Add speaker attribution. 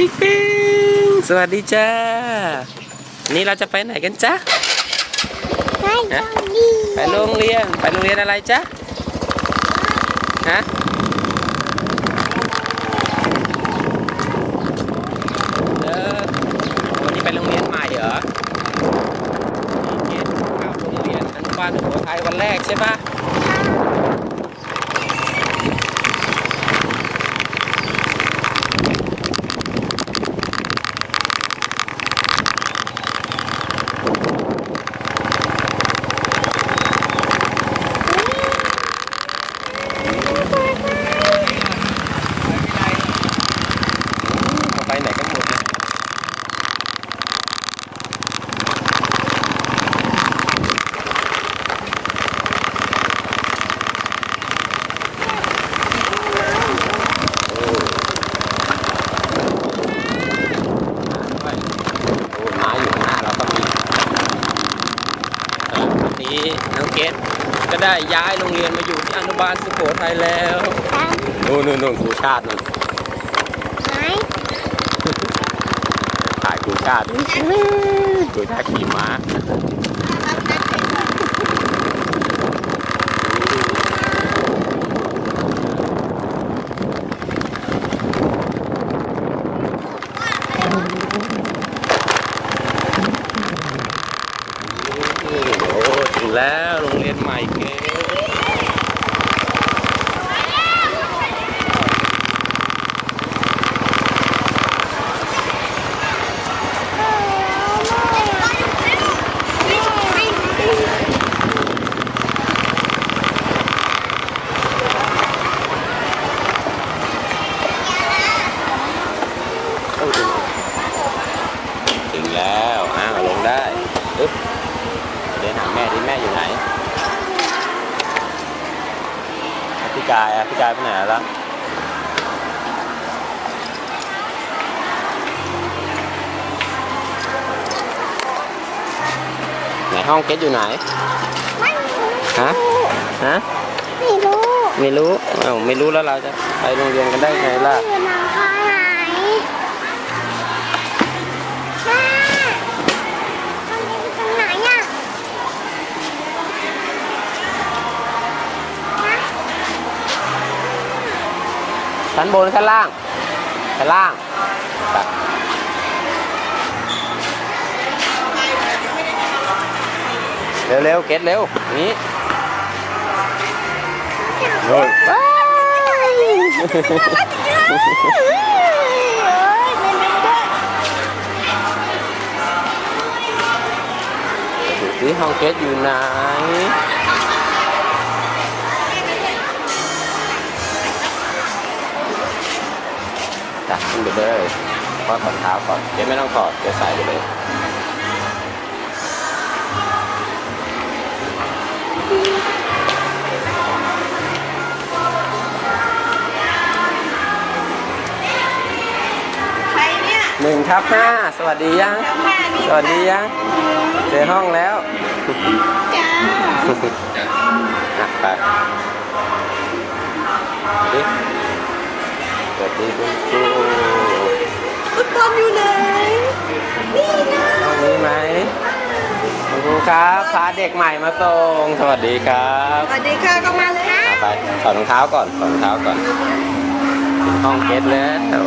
Speaker 1: ปิ๊งปิ๊งสวัสดีจ้า นี่เราจะไปไหนกันจ๊ะ
Speaker 2: ไปโรงเรียน
Speaker 1: ไปโรงเรียน ไปโรงเรียนอะไรจ๊ะ ฮะ เออวันนี้ไปโรงเรียนใหม่เหรอนี่เกดเข้าโรงเรียนอนุบาลสุโขทัยวันแรกใช่ปะเขาไปไหนกันหมดเนี่ยโอ้ด้วยโอ้ม้าอยู่ข้างหน้าเราก็มีอะวันนี้น้องเกด ก็ได้ย้ายโรงเรียนมาอยู่ที่อนุบาลสุโขทัยแล้ว
Speaker 2: ตาม
Speaker 1: นู่นนู่นนู่นครูชาตินู่น
Speaker 2: ไหม
Speaker 1: ถ่ายครูชาติครูชาติขี่ม้าโอ้ถึงแล้ว โรงเรียนใหม่เก๋ถึงแล้วอ้าวลงได้ปึ๊บเดินหาแม่ที่แม่อยู่ไหนอะพี่ กายอะพี่กายไปไหนแล้วไหนห้องเก็ตอยู่ไหนฮะฮะ
Speaker 2: ไม่รู้
Speaker 1: ไม่รู้เอ้าไม่รู้แล้วเราจะไปโรงเรียนกันได้ไงล่ะ
Speaker 2: อยู่หนังคาไหน
Speaker 1: ชั้นบนชั้นล่างชั้นล่างไปเร็วๆเก็ตเร็วนี่โน่น
Speaker 2: เฮ้ยเฮ้ยเล่นไม่ได้
Speaker 1: ดูสิห้องเก็ตอยู่ไหน จ้ะขึ้นไปเลยพอดรองเท้าก่อนเดี๋ยวไม่ต้องถอดเดี๋ยวใส่ไปเลย
Speaker 3: ใครเนี่ย
Speaker 1: หนึ่งทับห้าสวัสดียัง
Speaker 3: แถวห้านี่
Speaker 1: สวัสดียังเจอห้องแล้ว
Speaker 3: จ้า
Speaker 1: อะไปดิสวัสดีคุณครู
Speaker 3: ฟุตบอลอยู่ไหน นี่นะ
Speaker 1: ห้องนี้ไหมคุณครูครับพาเด็กใหม่มาส่ง สวัสดีครับ
Speaker 3: สวัสดีค่ะก็มาเลย
Speaker 1: อะไปถอดรองเท้าก่อนถอดรองเท้าก่อนถึงห้องเกตแล้ว